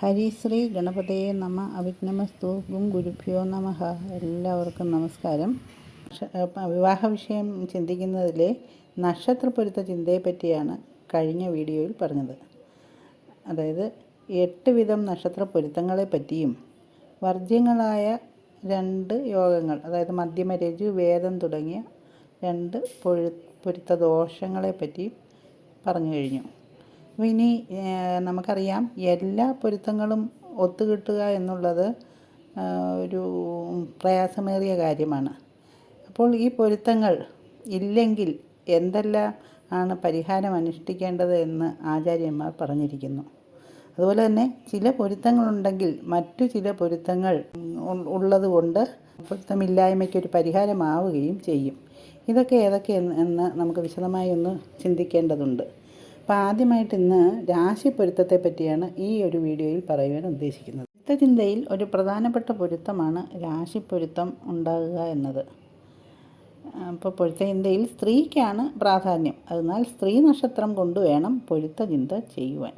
ഹരിശ്രീ ഗണപതയെ നമ. അവിഘ്നമസ്തു ഗും ഗുരുഭ്യോ നമ. എല്ലാവർക്കും നമസ്കാരം. വിവാഹ വിഷയം ചിന്തിക്കുന്നതിലെ നക്ഷത്രപ്പൊരുത്ത ചിന്തയെ പറ്റിയാണ് കഴിഞ്ഞ വീഡിയോയിൽ പറഞ്ഞത്. അതായത് എട്ട് വിധം നക്ഷത്ര പൊരുത്തങ്ങളെപ്പറ്റിയും വർജ്യങ്ങളായ രണ്ട് യോഗങ്ങൾ അതായത് മധ്യമരജു വേദം തുടങ്ങിയ രണ്ട് പൊഴു പൊരുത്ത ദോഷങ്ങളെ പറ്റിയും പറഞ്ഞു കഴിഞ്ഞു. ഇനി നമുക്കറിയാം എല്ലാ പൊരുത്തങ്ങളും ഒത്തുകിട്ടുക എന്നുള്ളത് ഒരു പ്രയാസമേറിയ കാര്യമാണ്. അപ്പോൾ ഈ പൊരുത്തങ്ങൾ ഇല്ലെങ്കിൽ എന്തെല്ലാം ആണ് പരിഹാരം അനുഷ്ഠിക്കേണ്ടത് എന്ന് ആചാര്യന്മാർ പറഞ്ഞിരിക്കുന്നു. അതുപോലെ തന്നെ ചില പൊരുത്തങ്ങളുണ്ടെങ്കിൽ മറ്റു ചില പൊരുത്തങ്ങൾ ഉള്ളതുകൊണ്ട് പൊരുത്തമില്ലായ്മയ്ക്കൊരു പരിഹാരമാവുകയും ചെയ്യും. ഇതൊക്കെ ഏതൊക്കെ എന്ന് നമുക്ക് വിശദമായി ഒന്ന് ചിന്തിക്കേണ്ടതുണ്ട്. അപ്പോൾ ആദ്യമായിട്ട് ഇന്ന് രാശി പൊരുത്തത്തെ പറ്റിയാണ് ഈ ഒരു വീഡിയോയിൽ പറയുവാൻ ഉദ്ദേശിക്കുന്നത്. ചിന്തയിൽ ഒരു പ്രധാനപ്പെട്ട പൊരുത്തമാണ് രാശി പൊരുത്തം ഉണ്ടാകുക എന്നത്. അപ്പോൾ പൊരുത്ത ചിന്തയിൽ സ്ത്രീക്കാണ് പ്രാധാന്യം. അതിനാൽ സ്ത്രീ നക്ഷത്രം കൊണ്ടുവേണം പൊരുത്ത ചിന്ത ചെയ്യുവാൻ.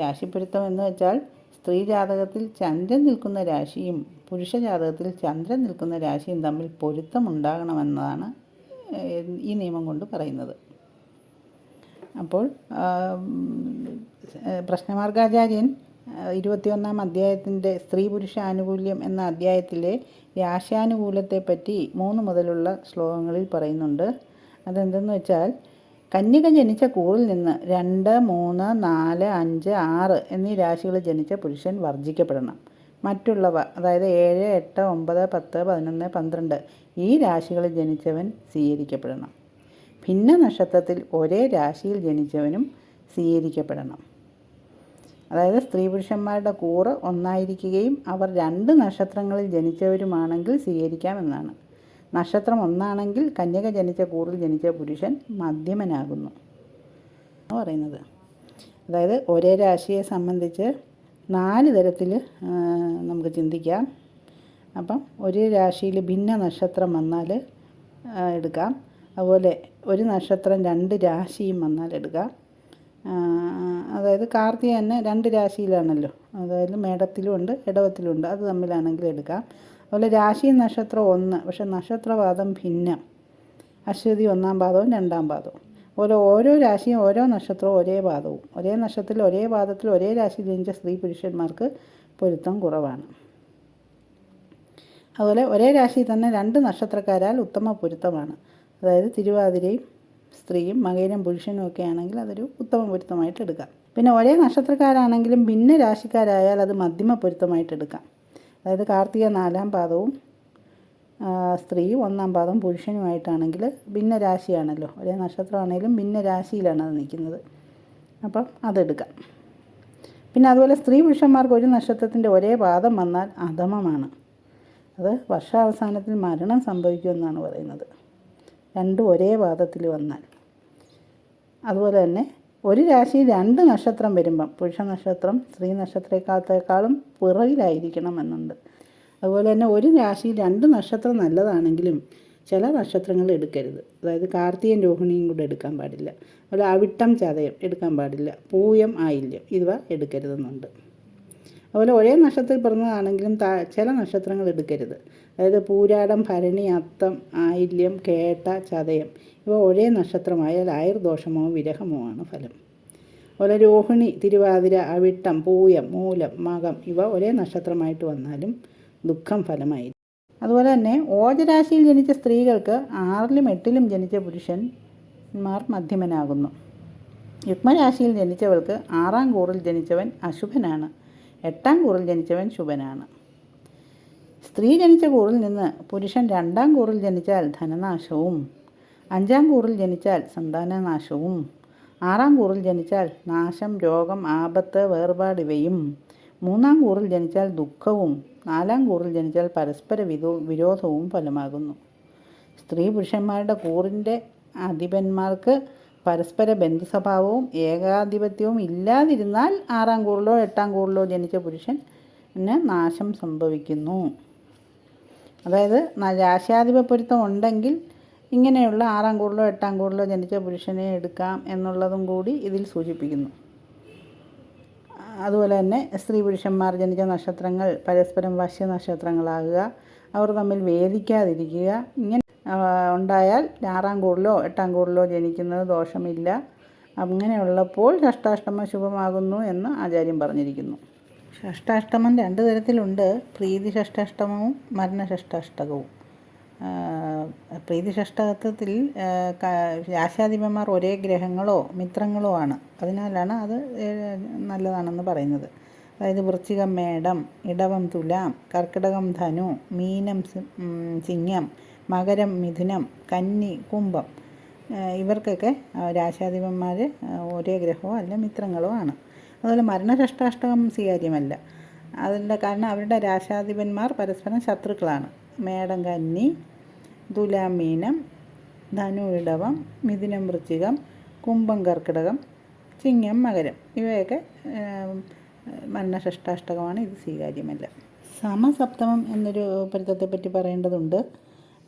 രാശിപ്പൊരുത്തം എന്ന് വെച്ചാൽ സ്ത്രീ ജാതകത്തിൽ ചന്ദ്രൻ നിൽക്കുന്ന രാശിയും പുരുഷ ജാതകത്തിൽ ചന്ദ്രൻ നിൽക്കുന്ന രാശിയും തമ്മിൽ പൊരുത്തം ഉണ്ടാകണമെന്നതാണ് ഈ നിയമം കൊണ്ട് പറയുന്നത്. അപ്പോൾ പ്രശ്നമാർഗാചാര്യൻ ഇരുപത്തിയൊന്നാം അധ്യായത്തിന്റെ സ്ത്രീ പുരുഷ ആനുകൂല്യം എന്ന അധ്യായത്തിലെ രാശാനുകൂലത്തെപ്പറ്റി മൂന്ന് മുതലുള്ള ശ്ലോകങ്ങളിൽ പറയുന്നുണ്ട്. അതെന്തെന്ന് വെച്ചാൽ കന്യക ജനിച്ച കൂറിൽ നിന്ന് രണ്ട് മൂന്ന് നാല് അഞ്ച് ആറ് എന്നീ രാശികൾ ജനിച്ച പുരുഷൻ വർജിക്കപ്പെടണം മറ്റുള്ളവ അതായത് ഏഴ് എട്ട് ഒമ്പത് പത്ത് പതിനൊന്ന് പന്ത്രണ്ട് ഈ രാശികളിൽ ജനിച്ചവൻ സ്വീകരിക്കപ്പെടണം. ഭിന്ന നക്ഷത്രത്തിൽ ഒരേ രാശിയിൽ ജനിച്ചവനും സ്വീകരിക്കപ്പെടണം. അതായത് സ്ത്രീ പുരുഷന്മാരുടെ കൂറ് ഒന്നായിരിക്കുകയും അവർ രണ്ട് നക്ഷത്രങ്ങളിൽ ജനിച്ചവരുമാണെങ്കിൽ സ്വീകരിക്കാമെന്നാണ്. നക്ഷത്രം ഒന്നാണെങ്കിൽ കന്യക ജനിച്ച കൂറിൽ ജനിച്ച പുരുഷൻ മധ്യമനാകുന്നു. എന്ന് പറയുന്നത്. അതായത് ഒരേ രാശിയെ സംബന്ധിച്ച് നാല് തരത്തിൽ നമുക്ക് ചിന്തിക്കാം. അപ്പം ഒരേ രാശിയിൽ ഭിന്ന നക്ഷത്രം വന്നാൽ എടുക്കാം. അതുപോലെ ഒരു നക്ഷത്രം രണ്ട് രാശിയും വന്നാൽ എടുക്കുക. അതായത് കാർത്തിക തന്നെ രണ്ട് രാശിയിലാണല്ലോ. അതായത് മേടത്തിലും ഉണ്ട് ഇടവത്തിലും ഉണ്ട്. അത് തമ്മിലാണെങ്കിൽ എടുക്കാം. അതുപോലെ രാശിയും നക്ഷത്രം ഒന്ന് പക്ഷെ നക്ഷത്രവാദം ഭിന്നം. അശ്വതി ഒന്നാം പാദവും രണ്ടാം പാദവും. അതുപോലെ ഓരോ രാശിയും ഓരോ നക്ഷത്രവും ഒരേ പാദവും. ഒരേ നക്ഷത്രത്തിൽ ഒരേ പാദത്തിൽ ഒരേ രാശി ജനിച്ച സ്ത്രീ പുരുഷന്മാർക്ക് പൊരുത്തം കുറവാണ്. അതുപോലെ ഒരേ രാശിയിൽ തന്നെ രണ്ട് നക്ഷത്രക്കാരാൽ ഉത്തമ പൊരുത്തമാണ്. അതായത് തിരുവാതിരയും സ്ത്രീയും മകനും പുരുഷനും ഒക്കെ ആണെങ്കിൽ അതൊരു ഉത്തമ പൊരുത്തമായിട്ട് എടുക്കാം. പിന്നെ ഒരേ നക്ഷത്രക്കാരാണെങ്കിലും ഭിന്ന രാശിക്കാരായാൽ അത് മധ്യമ പൊരുത്തമായിട്ട് എടുക്കാം. അതായത് കാർത്തിക നാലാം പാദവും സ്ത്രീ സ്ത്രീയും ഒന്നാം പാദം പുരുഷനുമായിട്ടാണെങ്കിൽ ഭിന്ന രാശിയാണല്ലോ. ഒരേ നക്ഷത്രമാണെങ്കിലും ഭിന്ന രാശിയിലാണ് അത് നിൽക്കുന്നത്. അപ്പം അതെടുക്കാം. പിന്നെ അതുപോലെ സ്ത്രീ പുരുഷന്മാർക്ക് ഒരു നക്ഷത്രത്തിന്റെ ഒരേ പാദം വന്നാൽ അധമമാണ്. അത് വർഷാവസാനത്തിൽ മരണം സംഭവിക്കുമെന്നാണ് പറയുന്നത്. രണ്ടും ഒരേ പാദത്തിൽ വന്നാൽ. അതുപോലെ തന്നെ ഒരു രാശി രണ്ട് നക്ഷത്രം വരുമ്പം പുരുഷ നക്ഷത്രം സ്ത്രീ നക്ഷത്രക്കാലത്തേക്കാളും പിറകിലായിരിക്കണം എന്നുണ്ട്. അതുപോലെ തന്നെ ഒരു രാശി രണ്ട് നക്ഷത്രം നല്ലതാണെങ്കിലും ചില നക്ഷത്രങ്ങൾ എടുക്കരുത്. അതായത് കാർത്തികൻ രോഹിണിയും കൂടെ എടുക്കാൻ പാടില്ല. അതുപോലെ അവിട്ടം ചതയം എടുക്കാൻ പാടില്ല. പൂയം ആയില്യം ഇവ എടുക്കരുതെന്നുണ്ട്. അതുപോലെ ഒരേ നക്ഷത്രത്തിൽ പിറന്നതാണെങ്കിലും ചില നക്ഷത്രങ്ങൾ എടുക്കരുത്. അതായത് പൂരാടം ഭരണി അത്തം ആയില്യം കേട്ട ചതയം. ഇവ ഒരേ നക്ഷത്രമായാൽ ആയുർദോഷമോ വിരഹമോ ആണ് ഫലം. അതുപോലെ രോഹിണി തിരുവാതിര അവിട്ടം പൂയം മൂലം മകം ഇവ ഒരേ നക്ഷത്രമായിട്ട് വന്നാലും ദുഃഖം ഫലമായിരിക്കും. അതുപോലെ തന്നെ ഓജരാശിയിൽ ജനിച്ച സ്ത്രീകൾക്ക് ആറിലും എട്ടിലും ജനിച്ച പുരുഷന്മാർ മധ്യമനാകുന്നു. യുഗ്മരാശിയിൽ ജനിച്ചവൾക്ക് ആറാം കൂറിൽ ജനിച്ചവൻ അശുഭനാണ്. എട്ടാം കൂറിൽ ജനിച്ചവൻ ശുഭനാണ്. സ്ത്രീ ജനിച്ച കൂറിൽ നിന്ന് പുരുഷൻ രണ്ടാം കൂറിൽ ജനിച്ചാൽ ധനനാശവും അഞ്ചാം കൂറിൽ ജനിച്ചാൽ സന്താനനാശവും ആറാം കൂറിൽ ജനിച്ചാൽ നാശം രോഗം ആപത്ത് വേർപാട് ഇവയും മൂന്നാം കൂറിൽ ജനിച്ചാൽ ദുഃഖവും നാലാം കൂറിൽ ജനിച്ചാൽ പരസ്പര വിരോ വിരോധവും ഫലമാകുന്നു. സ്ത്രീ പുരുഷന്മാരുടെ കൂറിന്റെ അധിപന്മാർക്ക് പരസ്പര ബന്ധുസ്വഭാവവും ഏകാധിപത്യവും ഇല്ലാതിരുന്നാൽ ആറാം കൂറിലോ എട്ടാം കൂറിലോ ജനിച്ച പുരുഷന് നാശം സംഭവിക്കുന്നു. അതായത് രാശാധിപ പൊരുത്തം ഉണ്ടെങ്കിൽ ഇങ്ങനെയുള്ള ആറാം കൂറിലോ എട്ടാം കൂറിലോ ജനിച്ച പുരുഷനെ എടുക്കാം എന്നുള്ളതും കൂടി ഇതിൽ സൂചിപ്പിക്കുന്നു. അതുപോലെ തന്നെ സ്ത്രീ പുരുഷന്മാർ ജനിച്ച നക്ഷത്രങ്ങൾ പരസ്പരം വശ്യ നക്ഷത്രങ്ങളാകുക അവർ തമ്മിൽ വേദിക്കാതിരിക്കുക ഇങ്ങനെ ഉണ്ടായാൽ ആറാം കൂറിലോ എട്ടാം കൂറിലോ ജനിക്കുന്നത് ദോഷമില്ല. അങ്ങനെയുള്ളപ്പോൾ ഷഷ്ടാഷ്ടമം ശുഭമാകുന്നു എന്ന് ആചാര്യം പറഞ്ഞിരിക്കുന്നു. ഷഷ്ടാഷ്ടമം രണ്ട് തരത്തിലുണ്ട്. പ്രീതി ഷഷ്ടാഷ്ടമവും മരണഷഷ്ടാഷ്ടകവും പ്രീതി ഷഷ്ടാർത്ഥത്തിൽ ആ, രാശാധിപന്മാർ ഒരേ ഗ്രഹങ്ങളോ മിത്രങ്ങളോ ആണ്. അതിനാലാണ് അത് നല്ലതാണെന്ന് പറയുന്നത്. അതായത് വൃശ്ചികം മേടം ഇടവം തുലാം കർക്കിടകം ധനു മീനം സിംഹം മകരം മിഥുനം കന്നി കുംഭം. ഇവർക്കൊക്കെ രാശാധിപന്മാർ ഒരേ ഗ്രഹമോ അല്ല മിത്രങ്ങളോ ആണ്. അതുപോലെ മരണഷ്ടാഷ്ടകം സ്വീകാര്യമല്ല. അതിന്റെ കാരണം അവരുടെ രാശാധിപന്മാർ പരസ്പരം ശത്രുക്കളാണ്. മേടം കന്നി തുലാം മീനം ധനു ഇടവം മിഥുനം വൃശ്ചികം കുംഭം കർക്കിടകം ചിങ്ങം മകരം. ഇവയൊക്കെ മരണഷ്ടാഷ്ടകമാണ് ഇത് സ്വീകാര്യമല്ല. സമസപ്തമം എന്നൊരു പൊരുത്തത്തെപ്പറ്റി പറയേണ്ടതുണ്ട്.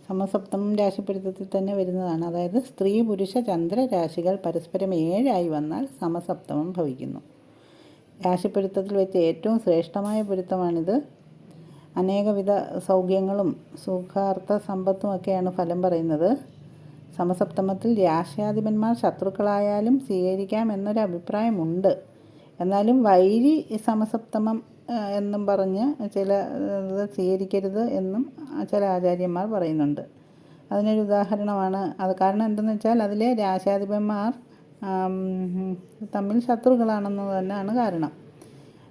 സമസപ്തമം രാശിപ്പിടുത്തത്തിൽ തന്നെ വരുന്നതാണ്. അതായത് സ്ത്രീ പുരുഷ ചന്ദ്ര രാശികൾ പരസ്പരം ഏഴായി വന്നാൽ സമസപ്തമം ഭവിക്കുന്നു. രാശിപ്പിടുത്തത്തിൽ വെച്ച് ഏറ്റവും ശ്രേഷ്ഠമായ പൊരുത്തമാണിത്. അനേകവിധ സൗഖ്യങ്ങളും സുഖാർത്ഥ സമ്പത്തുമൊക്കെയാണ് ഫലം പറയുന്നത്. സമസപ്തമത്തിൽ രാശ്യാധിപന്മാർ ശത്രുക്കളായാലും സ്വീകരിക്കാം എന്നൊരു അഭിപ്രായമുണ്ട് എന്നാലും വൈരി സമസപ്തമം എന്നും പറഞ്ഞ് ചില ഇത് സ്വീകരിക്കരുത് എന്നും ചില ആചാര്യന്മാർ പറയുന്നുണ്ട്. അതിനൊരു ഉദാഹരണമാണ്. അത് കാരണം എന്തെന്ന് വെച്ചാൽ അതിലെ രാശാധിപന്മാർ തമ്മിൽ ശത്രുക്കളാണെന്ന് തന്നെയാണ് കാരണം.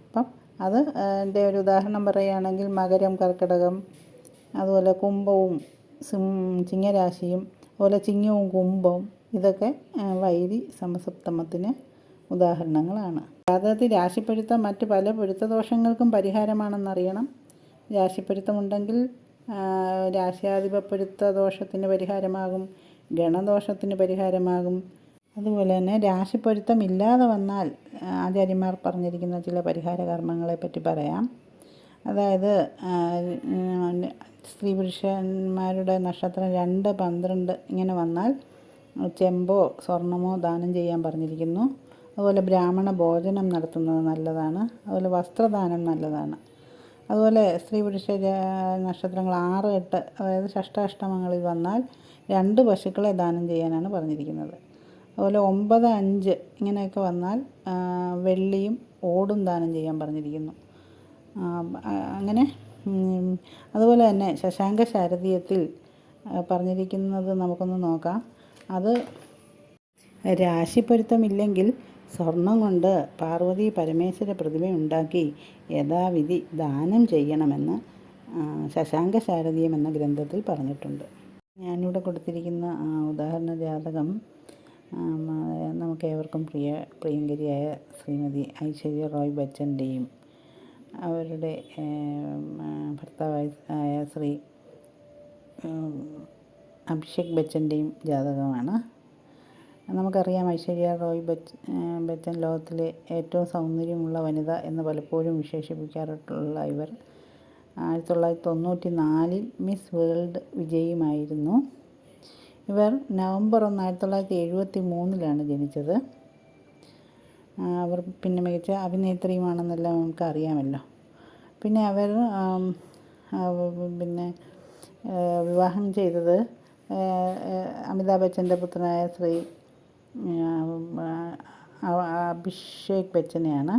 അപ്പം അത് എന്റെ ഒരു ഉദാഹരണം പറയുകയാണെങ്കിൽ മകരം കർക്കിടകം അതുപോലെ കുംഭവും ചിങ്ങരാശിയും അതുപോലെ ചിങ്ങവും കുംഭവും ഇതൊക്കെ വൈരി സമസപ്തമത്തിന് ഉദാഹരണങ്ങളാണ്. ജാതകത്തിൽ രാശിപ്പൊരുത്തം മറ്റ് പല പൊരുത്തദോഷങ്ങൾക്കും പരിഹാരമാണെന്നറിയണം. രാശിപ്പൊരുത്തമുണ്ടെങ്കിൽ ആ, രാശ്യാധിപ പൊരുത്ത ദോഷത്തിന് പരിഹാരമാകും ഗണദോഷത്തിന് പരിഹാരമാകും. അതുപോലെ തന്നെ രാശിപ്പൊരുത്തം ഇല്ലാതെ വന്നാൽ ആചാര്യന്മാർ പറഞ്ഞിരിക്കുന്ന ചില പരിഹാര കർമ്മങ്ങളെ പറ്റി പറയാം. അതായത് സ്ത്രീ പുരുഷന്മാരുടെ നക്ഷത്രം രണ്ട് പന്ത്രണ്ട് ഇങ്ങനെ വന്നാൽ ചെമ്പോ സ്വർണമോ ദാനം ചെയ്യാൻ പറഞ്ഞിരിക്കുന്നു. അതുപോലെ ബ്രാഹ്മണ ഭോജനം നടത്തുന്നത് നല്ലതാണ്. അതുപോലെ വസ്ത്രദാനം നല്ലതാണ്. അതുപോലെ സ്ത്രീ പുരുഷ നക്ഷത്രങ്ങൾ ആറ് എട്ട് അതായത് ഷഷ്ടാഷ്ടമങ്ങളിൽ വന്നാൽ രണ്ട് പശുക്കളെ ദാനം ചെയ്യാനാണ് പറഞ്ഞിരിക്കുന്നത്. അതുപോലെ ഒമ്പത് അഞ്ച് ഇങ്ങനെയൊക്കെ വന്നാൽ വെള്ളിയും ഓടും ദാനം ചെയ്യാൻ പറഞ്ഞിരിക്കുന്നു. അങ്ങനെ അതുപോലെ തന്നെ ശശാങ്ക ശാരദീയത്തിൽ പറഞ്ഞിരിക്കുന്നത് നമുക്കൊന്ന് നോക്കാം. അത് രാശിപ്പൊരുത്തമില്ലെങ്കിൽ സ്വർണം കൊണ്ട് പാർവതി പരമേശ്വര പ്രതിമയുണ്ടാക്കി യഥാവിധി ദാനം ചെയ്യണമെന്ന് ശശാങ്ക ശാരദീയം എന്ന ഗ്രന്ഥത്തിൽ പറഞ്ഞിട്ടുണ്ട്. ഞാനിവിടെ കൊടുത്തിരിക്കുന്ന ഉദാഹരണ ജാതകം നമുക്ക് ഏവർക്കും പ്രിയ പ്രിയങ്കരിയായ ശ്രീമതി ഐശ്വര്യ റോയ് ബച്ചന്റെയും അവരുടെ ഭർത്താവായ ശ്രീ അഭിഷേക് ബച്ചന്റെയും ജാതകമാണ്. നമുക്കറിയാം ഐശ്വര്യ റോയ് ബച്ച് ബച്ചൻ ലോകത്തിലെ ഏറ്റവും സൗന്ദര്യമുള്ള വനിത എന്ന് പലപ്പോഴും വിശേഷിപ്പിക്കാറുള്ള ഇവർ. ആയിരത്തി തൊള്ളായിരത്തി തൊണ്ണൂറ്റി നാലിൽ മിസ് വേൾഡ് വിജയിയുമായിരുന്നു. ഇവർ നവംബർ ഒന്ന് ആയിരത്തി തൊള്ളായിരത്തി എഴുപത്തി മൂന്നിലാണ് ജനിച്ചത് അവർ പിന്നെ മികച്ച അഭിനേത്രിയുമാണെന്നെല്ലാം നമുക്ക് അറിയാമല്ലോ പിന്നെ അവർ പിന്നെ വിവാഹം ചെയ്തത് അമിതാഭ് ബച്ചന്റെ പുത്രനായ ശ്രീ അഭിഷേക് ബച്ചനെയാണ്.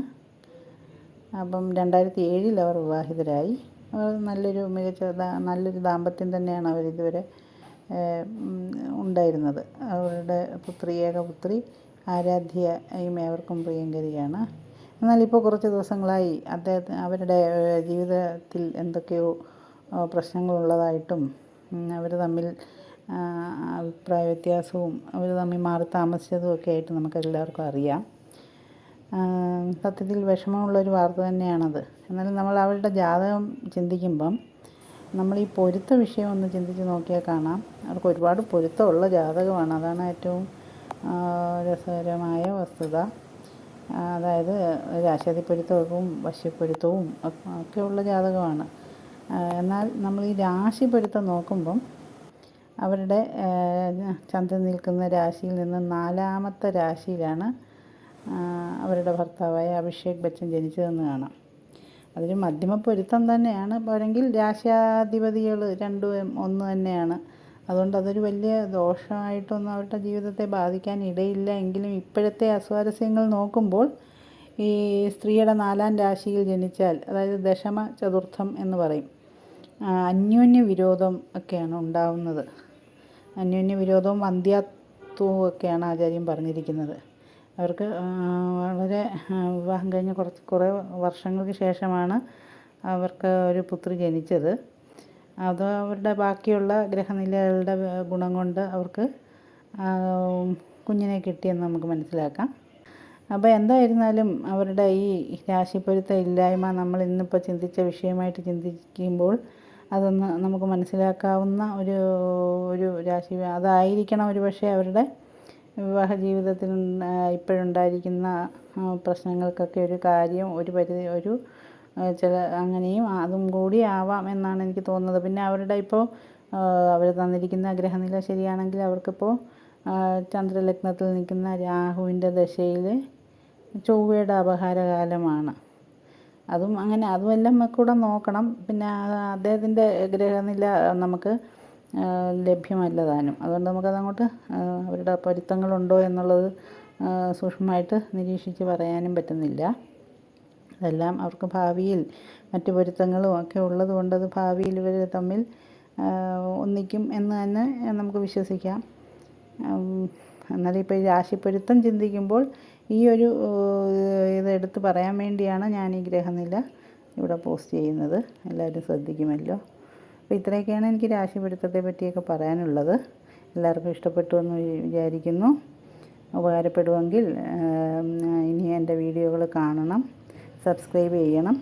അപ്പം രണ്ടായിരത്തി ഏഴിൽ അവർ വിവാഹിതരായി. അവർ നല്ലൊരു മികച്ച നല്ലൊരു ദാമ്പത്യം തന്നെയാണ് അവർ ഇതുവരെ ഉണ്ടായിരുന്നത്. അവരുടെ പുത്രി ഏകപുത്രി ആരാധ്യയും ഏവർക്കും പ്രിയങ്കരിയാണ്. എന്നാൽ ഇപ്പോൾ കുറച്ച് ദിവസങ്ങളായി അദ്ദേഹത്തിന് അവരുടെ ജീവിതത്തിൽ എന്തൊക്കെയോ പ്രശ്നങ്ങളുള്ളതായിട്ടും അവർ തമ്മിൽ അഭിപ്രായ വ്യത്യാസവും അവർ തമ്മിൽ മാറി താമസിച്ചതും ഒക്കെ ആയിട്ട് നമുക്കെല്ലാവർക്കും അറിയാം. സത്യത്തിൽ വിഷമമുള്ളൊരു വാർത്ത തന്നെയാണത്. എന്നാലും നമ്മൾ അവരുടെ ജാതകം ചിന്തിക്കുമ്പം നമ്മൾ ഈ പൊരുത്ത വിഷയം ഒന്ന് ചിന്തിച്ച് നോക്കിയാൽ കാണാം. അവർക്ക് ഒരുപാട് പൊരുത്തമുള്ള ജാതകമാണ്. അതാണ് ഏറ്റവും രസകരമായ വസ്തുത. അതായത് രാശാതി പൊരുത്തവും വശ്യപ്പൊരുത്തവും ഒക്കെ ഉള്ള ജാതകമാണ്. എന്നാൽ നമ്മൾ ഈ രാശി പൊരുത്തം നോക്കുമ്പം അവരുടെ ചന്ദ്രൻ നിൽക്കുന്ന രാശിയിൽ നിന്ന് നാലാമത്തെ രാശിയിലാണ് അവരുടെ ഭർത്താവായ അഭിഷേക് ബച്ചൻ ജനിച്ചതെന്ന് കാണാം. അതൊരു മധ്യമ പൊരുത്തം തന്നെയാണ്. പോരെങ്കിൽ രാശാധിപതികൾ രണ്ടും ഒന്ന് തന്നെയാണ്. അതുകൊണ്ട് അതൊരു വലിയ ദോഷമായിട്ടൊന്നും അവരുടെ ജീവിതത്തെ ബാധിക്കാൻ ഇടയില്ല. എങ്കിലും ഇപ്പോഴത്തെ അസ്വാരസ്യങ്ങൾ നോക്കുമ്പോൾ ഈ സ്ത്രീയുടെ നാലാം രാശിയിൽ ജനിച്ചാൽ അതായത് ദശമ ചതുർത്ഥം എന്ന് പറയും അന്യോന്യ വിരോധം ഒക്കെയാണ് ഉണ്ടാവുന്നത്. അന്യോന്യ വിരോധവും വന്ധ്യാത്വവും ഒക്കെയാണ് ആചാര്യം പറഞ്ഞിരിക്കുന്നത്. അവർക്ക് വളരെ വിവാഹം കഴിഞ്ഞ് കുറച്ച് കുറേ വർഷങ്ങൾക്ക് ശേഷമാണ് അവർക്ക് ഒരു പുത്രി ജനിച്ചത്. അത് അവരുടെ ബാക്കിയുള്ള ഗ്രഹനിലകളുടെ ഗുണം കൊണ്ട് അവർക്ക് കുഞ്ഞിനെ കിട്ടിയെന്ന് നമുക്ക് മനസ്സിലാക്കാം. അപ്പോൾ എന്തായിരുന്നാലും അവരുടെ ഈ രാശിപ്പൊരുത്ത ഇല്ലായ്മ നമ്മൾ ഇന്നിപ്പോൾ ചിന്തിച്ച വിഷയമായിട്ട് ചിന്തിക്കുമ്പോൾ അതൊന്ന് നമുക്ക് മനസ്സിലാക്കാവുന്ന ഒരു ഒരു രാശി. അതായിരിക്കണം ഒരു പക്ഷേ അവരുടെ വിവാഹ ജീവിതത്തിൽ ഇപ്പോഴുണ്ടായിരിക്കുന്ന പ്രശ്നങ്ങൾക്കൊക്കെ ഒരു കാര്യം ഒരു പരിധി ഒരു ചില അങ്ങനെയും അതും കൂടി ആവാം എന്നാണ് എനിക്ക് തോന്നുന്നത്. പിന്നെ അവരുടെ ഇപ്പോൾ അവർ തന്നിരിക്കുന്ന ഗ്രഹനില ശരിയാണെങ്കിൽ അവർക്കിപ്പോൾ ചന്ദ്രലഗ്നത്തിൽ നിൽക്കുന്ന രാഹുവിന്റെ ദശയിൽ ചൊവ്വയുടെ അപഹാരകാലമാണ്. അതും അങ്ങനെ അതുമെല്ലാം കൂടെ നോക്കണം. പിന്നെ അദ്ദേഹത്തിന്റെ ഗ്രഹനില നമുക്ക് ലഭ്യമല്ല താനും അതുകൊണ്ട് നമുക്കതങ്ങോട്ട് അവരുടെ പൊരുത്തങ്ങളുണ്ടോ എന്നുള്ളത് സൂക്ഷ്മമായിട്ട് നിരീക്ഷിച്ച് പറയാനും പറ്റുന്നില്ല. അതെല്ലാം അവർക്ക് ഭാവിയിൽ മറ്റു പൊരുത്തങ്ങളും ഒക്കെ ഉള്ളത് കൊണ്ട് അത് ഭാവിയിൽ ഇവർ തമ്മിൽ ഒന്നിക്കും എന്ന് തന്നെ നമുക്ക് വിശ്വസിക്കാം. ഉം, എന്നാലും ഇപ്പോൾ രാശിപ്പൊരുത്തം ചിന്തിക്കുമ്പോൾ ഈ ഒരു ഇതെടുത്ത് പറയാൻ വേണ്ടിയാണ് ഞാൻ ഈ ഗ്രഹനില ഇവിടെ പോസ്റ്റ് ചെയ്യുന്നത്. എല്ലാവരും ശ്രദ്ധിക്കുമല്ലോ. അപ്പോൾ ഇത്രയൊക്കെയാണ് എനിക്ക് രാശിപ്പൊരുത്തത്തെ പറ്റിയൊക്കെ പറയാനുള്ളത്. എല്ലാവർക്കും ഇഷ്ടപ്പെട്ടു എന്ന് വിചാരിക്കുന്നു. ഉപകാരപ്പെടുമെങ്കിൽ ഇനി എന്റെ വീഡിയോകൾ കാണണം. സബ്സ്ക്രൈബ് ചെയ്യണം.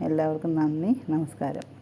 എല്ലാവർക്കും നന്ദി. നമസ്കാരം.